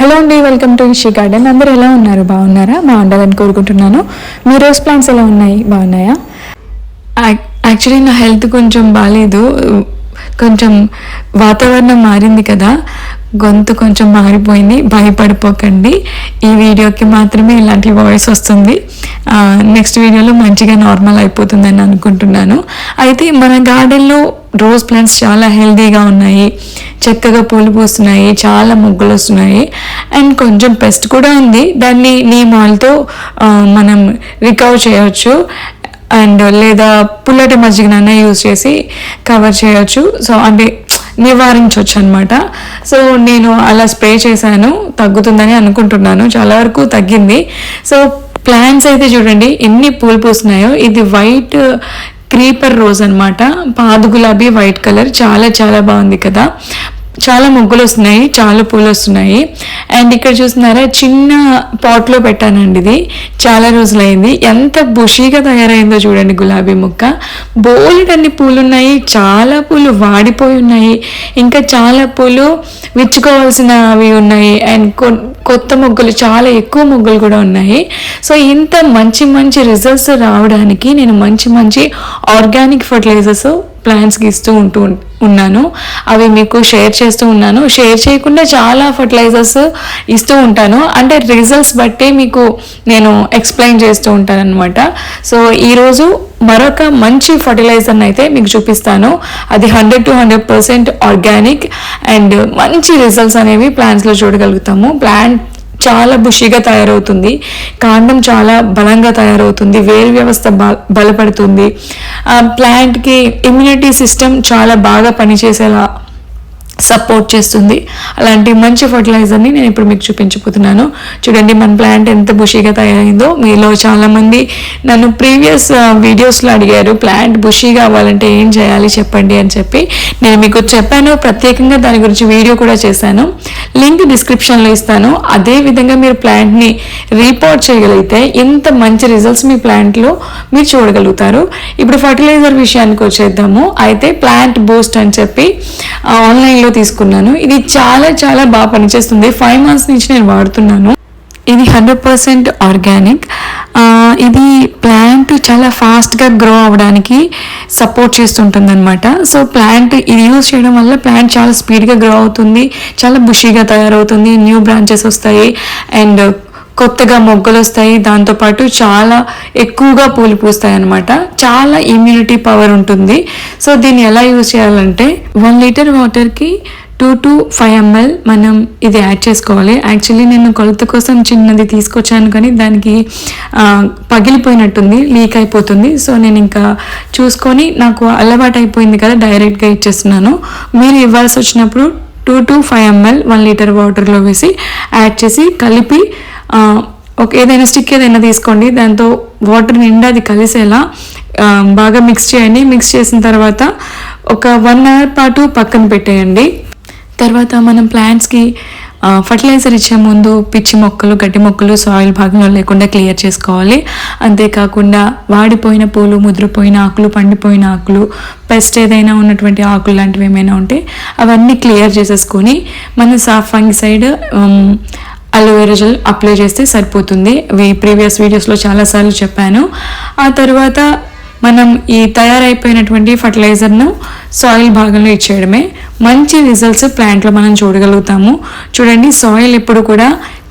Hello అండి welcome to ఇషి garden అందరూ ఎలా ఉన్నారు? బాగున్నారా? బాగుండాలని కోరుకుంటున్నాను. మీ రోజ్ ప్లాంట్స్ ఎలా ఉన్నాయి? బాగున్నాయా? యాక్చువల్లీ నా హెల్త్ కొంచెం బాగాలేదు కొంచెం వాతావరణం మారింది కదా. గొంతు కొంచెం మారిపోయింది. భయపడిపోకండి. ఈ వీడియోకి మాత్రమే ఇలాంటి వాయిస్ వస్తుంది. నెక్స్ట్ వీడియోలో మంచిగా నార్మల్ అయిపోతుందని అనుకుంటున్నాను. అయితే మన గార్డెన్లో రోజ్ ప్లాంట్స్ చాలా హెల్తీగా ఉన్నాయి. చక్కగా పూలు పూస్తున్నాయి చాలా మొగ్గలు వస్తున్నాయి. అండ్ కొంచెం పెస్ట్ కూడా ఉంది. దాన్ని నీమ్ ఆయిల్తో మనం రికవర్ చేయవచ్చు అండ్ లేదా పుల్లటి మజ్జిగనైనా యూజ్ చేసి కవర్ చేయొచ్చు. సో అంటే నివారించవచ్చు అనమాట సో నేను అలా స్ప్రే చేశాను. తగ్గుతుందని అనుకుంటున్నాను. చాలా వరకు తగ్గింది. సో ప్లాంట్స్ అయితే చూడండి ఎన్ని పూలు పూస్తున్నాయో. ఇది వైట్ క్రీపర్ రోజ్ అనమాట పాదు గులాబీ వైట్ కలర్. చాలా చాలా బాగుంది కదా. చాలా ముగ్గులు వస్తున్నాయి చాలా పూలు వస్తున్నాయి అండ్ ఇక్కడ చూస్తున్నారా చిన్న పాట్లో పెట్టానండి ఇది. చాలా రోజులైంది. ఎంత బుషీగా తయారైందో చూడండి గులాబీ మొక్క. బోలెడన్ని అన్ని పూలు ఉన్నాయి చాలా పూలు వాడిపోయి ఉన్నాయి. ఇంకా చాలా పూలు విచ్చుకోవాల్సినవి ఉన్నాయి. అండ్ కొత్త మొగ్గలు చాలా ఎక్కువ ముగ్గులు కూడా ఉన్నాయి. సో ఇంత మంచి మంచి రిజల్ట్స్ రావడానికి నేను మంచి మంచి ఆర్గానిక్ ఫర్టిలైజర్స్ ప్లాన్స్ ఇస్తూ ఉంటూ ఉన్నాను. అవి మీకు షేర్ చేస్తూ ఉన్నాను. షేర్ చేయకుండా చాలా ఫర్టిలైజర్స్ ఇస్తూ ఉంటాను. అంటే రిజల్ట్స్ బట్టి మీకు నేను ఎక్స్ప్లెయిన్ చేస్తూ ఉంటాను అనమాట సో ఈరోజు మరొక మంచి ఫర్టిలైజర్ని అయితే మీకు చూపిస్తాను. అది hundred to hundred percent organic and మంచి రిజల్ట్స్ అనేవి ప్లాంట్స్లో చూడగలుగుతాము. ప్లాంట్ చాలా బుషిగా తయారవుతుంది. కాండం చాలా బలంగా తయారవుతుంది. వేరు వ్యవస్థ బలపడుతుంది. ప్లాంట్కి ఇమ్యూనిటీ సిస్టమ్ చాలా బాగా పనిచేసేలా సపోర్ట్ చేస్తుంది. అలాంటి మంచి ఫర్టిలైజర్ని నేను ఇప్పుడు మీకు చూపించబోతున్నాను. చూడండి మన ప్లాంట్ ఎంత బుషీగా తయారైందో. మీలో చాలామంది నన్ను ప్రీవియస్ వీడియోస్లో అడిగారు ప్లాంట్ బుషీగా అవ్వాలంటే ఏం చేయాలి? చెప్పండి అని చెప్పి. నేను మీకు చెప్పాను ప్రత్యేకంగా దాని గురించి వీడియో కూడా చేశాను. లింక్ డిస్క్రిప్షన్లో ఇస్తాను. అదే విధంగా మీరు ప్లాంట్ని రీపోర్ట్ చేయగలిగితే ఇంత మంచి రిజల్ట్స్ మీ ప్లాంట్లో మీరు చూడగలుగుతారు. ఇప్పుడు ఫర్టిలైజర్ విషయానికి వచ్చేద్దాము. అయితే ప్లాంట్ బూస్ట్ అని చెప్పి ఆన్లైన్లో తీసుకున్నాను. ఇది చాలా చాలా బాగా పనిచేస్తుంది. ఫైవ్ మంత్స్ నుంచి నేను వాడుతున్నాను. ఇది హండ్రెడ్ పర్సెంట్ ఆర్గానిక్ ఇది ప్లాంట్ చాలా ఫాస్ట్గా గ్రో అవ్వడానికి సపోర్ట్ చేస్తుంటుంది అనమాట సో ప్లాంట్ ఇది యూజ్ చేయడం వల్ల ప్లాంట్ చాలా స్పీడ్గా గ్రో అవుతుంది. చాలా బుషీగా తయారవుతుంది. న్యూ బ్రాంచెస్ వస్తాయి. అండ్ కొత్తగా మొగ్గలు వస్తాయి దాంతోపాటు చాలా ఎక్కువగా పూలు పూస్తాయి అనమాట చాలా ఇమ్యూనిటీ పవర్ ఉంటుంది. సో దీన్ని ఎలా యూజ్ చేయాలంటే వన్ లీటర్ వాటర్కి టూ టు ఫైవ్ ఎంఎల్ మనం ఇది యాడ్ చేసుకోవాలి. యాక్చువల్లీ నేను కొలత కోసం చిన్నది తీసుకొచ్చాను కానీ దానికి పగిలిపోయినట్టుంది లీక్ అయిపోతుంది. సో నేను ఇంకా చూసుకొని నాకు అలవాటు అయిపోయింది కదా డైరెక్ట్గా ఇచ్చేస్తున్నాను. మీరు ఇవ్వాల్సి వచ్చినప్పుడు two to five ML one litre వాటర్లో వేసి యాడ్ చేసి కలిపి ఒక ఏదైనా స్టిక్ ఏదైనా తీసుకోండి. దాంతో వాటర్ నిండా అది కలిసేలా బాగా మిక్స్ చేయండి. మిక్స్ చేసిన తర్వాత ఒక వన్ అవర్ పాటు పక్కన పెట్టేయండి. తర్వాత మనం ప్లాంట్స్కి ఫర్టిలైజర్ ఇచ్చే ముందు పిచ్చి మొక్కలు గడ్డి మొక్కలు సాయిల్ భాగంలో లేకుండా క్లియర్ చేసుకోవాలి. అంతేకాకుండా వాడిపోయిన పూలు ముద్రపోయిన ఆకులు పండిపోయిన ఆకులు పెస్ట్ ఏదైనా ఉన్నటువంటి ఆకులు లాంటివి ఏమైనా ఉంటే అవన్నీ క్లియర్ చేసేసుకొని మనం సాఫ్ సైడ్ అలోవెరా జెల్ అప్లై చేస్తే సరిపోతుంది. ప్రీవియస్ వీడియోస్లో చాలాసార్లు చెప్పాను. ఆ తర్వాత మనం ఈ తయారైపోయినటువంటి ఫర్టిలైజర్ను సాయిల్ భాగంలో ఇచ్చేయడమే. మంచి రిజల్ట్స్ ప్లాంట్లో మనం చూడగలుగుతాము. చూడండి సాయిల్ ఎప్పుడు కూడా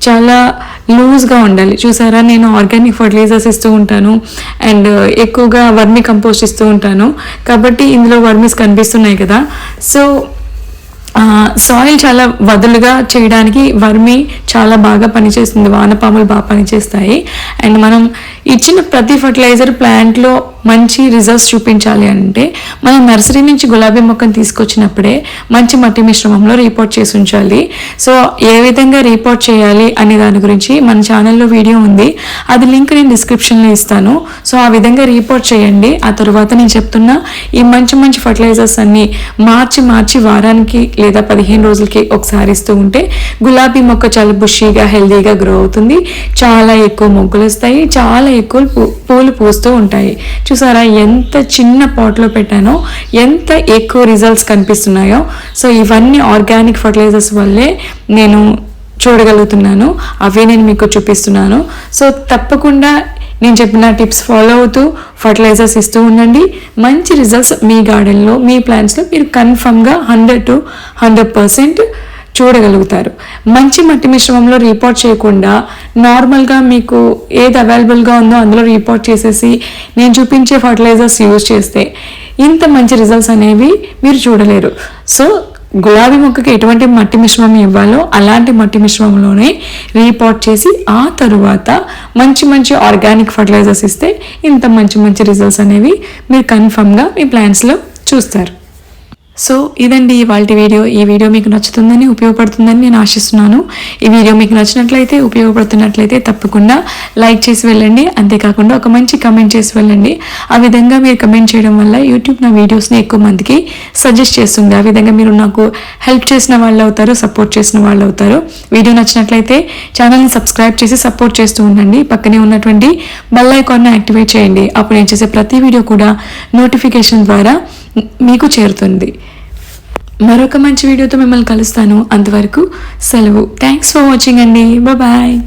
చాలా లూజ్గా ఉండాలి. చూసారా నేను ఆర్గానిక్ ఫర్టిలైజర్స్ ఇస్తూ ఉంటాను. అండ్ ఎక్కువగా వర్మి కంపోస్ట్ ఇస్తూ ఉంటాను. కాబట్టి ఇందులో వర్మిస్ కనిపిస్తున్నాయి కదా. సో సాయిల్ చాలా వదులుగా చేయడానికి వర్మి చాలా బాగా పనిచేస్తుంది వానపాములు బాగా పనిచేస్తాయి. అండ్ మనం ఇచ్చిన ప్రతి ఫర్టిలైజర్ ప్లాంట్లో మంచి రిజల్ట్స్ చూపించాలి అంటే మనం నర్సరీ నుంచి గులాబీ మొక్కను తీసుకొచ్చినప్పుడే మంచి మట్టి మిశ్రమంలో రిపోర్ట్ చేసి ఉంచాలి. సో ఏ విధంగా రిపోర్ట్ చేయాలి అనే దాని గురించి మన ఛానల్లో వీడియో ఉంది. అది లింక్ నేను డిస్క్రిప్షన్లో ఇస్తాను. సో ఆ విధంగా రిపోర్ట్ చేయండి. ఆ తర్వాత నేను చెప్తున్న ఈ మంచి మంచి ఫర్టిలైజర్స్ అన్ని మార్చి మార్చి వారానికి లేదా పదిహేను రోజులకి ఒకసారి ఇస్తూ ఉంటే గులాబీ మొక్క చాలా బుషీగా హెల్దీగా గ్రో అవుతుంది. చాలా ఎక్కువ మొగ్గులు వస్తాయి. చాలా ఎక్కువ పూలు పూస్తూ ఉంటాయి. చూసారా ఎంత చిన్న పాట్లో పెట్టానో ఎంత ఎక్కువ రిజల్ట్స్ కనిపిస్తున్నాయో. సో ఇవన్నీ ఆర్గానిక్ ఫర్టిలైజర్స్ వల్లే నేను చూడగలుగుతున్నాను. అవే నేను మీకు చూపిస్తున్నాను. సో తప్పకుండా నేను చెప్పిన టిప్స్ ఫాలో అవుతూ ఫర్టిలైజర్స్ ఇస్తూ ఉండండి. మంచి రిజల్ట్స్ మీ గార్డెన్లో మీ ప్లాంట్స్లో మీరు కన్ఫర్మ్గా హండ్రెడ్ టు హండ్రెడ్ పర్సెంట్ చూడగలుగుతారు. మంచి మట్టి మిశ్రమంలో రిపోర్ట్ చేయకుండా నార్మల్గా మీకు ఏది అవైలబుల్గా ఉందో అందులో రిపోర్ట్ చేసేసి నేను చూపించే ఫర్టిలైజర్స్ యూజ్ చేస్తే ఇంత మంచి రిజల్ట్స్ అనేవి మీరు చూడలేరు. సో గులాబీ మొక్కకి ఎటువంటి మట్టి మిశ్రమం ఇవ్వాలో అలాంటి మట్టి మిశ్రమంలోనే రీపాట్ చేసి ఆ తరువాత మంచి మంచి ఆర్గానిక్ ఫర్టిలైజర్స్ ఇస్తే ఇంత మంచి మంచి రిజల్ట్స్ అనేవి మీరు కన్ఫర్మ్గా మీ ప్లాంట్స్లో చూస్తారు. సో ఇదండి ఇవాళ వీడియో. ఈ వీడియో మీకు నచ్చుతుందని ఉపయోగపడుతుందని నేను ఆశిస్తున్నాను. ఈ వీడియో మీకు నచ్చినట్లయితే ఉపయోగపడుతున్నట్లయితే తప్పకుండా లైక్ చేసి వెళ్ళండి. అంతేకాకుండా ఒక మంచి కమెంట్ చేసి వెళ్ళండి. ఆ విధంగా మీరు కమెంట్ చేయడం వల్ల యూట్యూబ్ నా వీడియోస్ని ఎక్కువ మందికి సజెస్ట్ చేస్తుంది. ఆ విధంగా మీరు నాకు హెల్ప్ చేసిన వాళ్ళు అవుతారు సపోర్ట్ చేసిన వాళ్ళు అవుతారు. వీడియో నచ్చినట్లయితే ఛానల్ని సబ్స్క్రైబ్ చేసి సపోర్ట్ చేస్తూ ఉండండి. పక్కనే ఉన్నటువంటి బెల్ ఐకాన్ని యాక్టివేట్ చేయండి. అప్పుడు నేను చేసే ప్రతి వీడియో కూడా నోటిఫికేషన్ ద్వారా మీకు చేరుతుంది. మరొక మంచి వీడియోతో మిమ్మల్ని కలుస్తాను. అంతవరకు సెలవు. థ్యాంక్స్ ఫర్ వాచింగ్ అండి. బాయ్